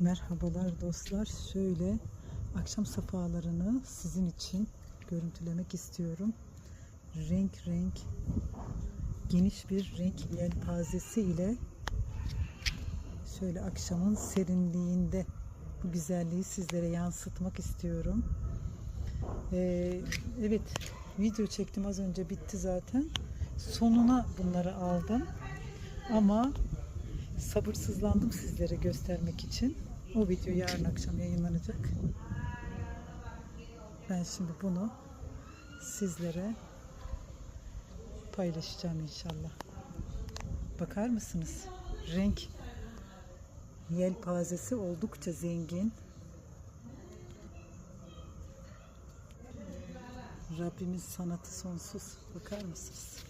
Merhabalar dostlar. Şöyle akşam safalarını sizin için görüntülemek istiyorum. Renk renk geniş bir renk yelpazesi ile şöyle akşamın serinliğinde bu güzelliği sizlere yansıtmak istiyorum. Ee, evet video çektim az önce bitti zaten. Sonuna bunları aldım. Ama sabırsızlandım sizlere göstermek için. O video yarın akşam yayınlanacak. Ben şimdi bunu sizlere paylaşacağım inşallah. Bakar mısınız? Renk yelpazesi oldukça zengin. Rabbimin sanatı sonsuz. Bakar mısınız?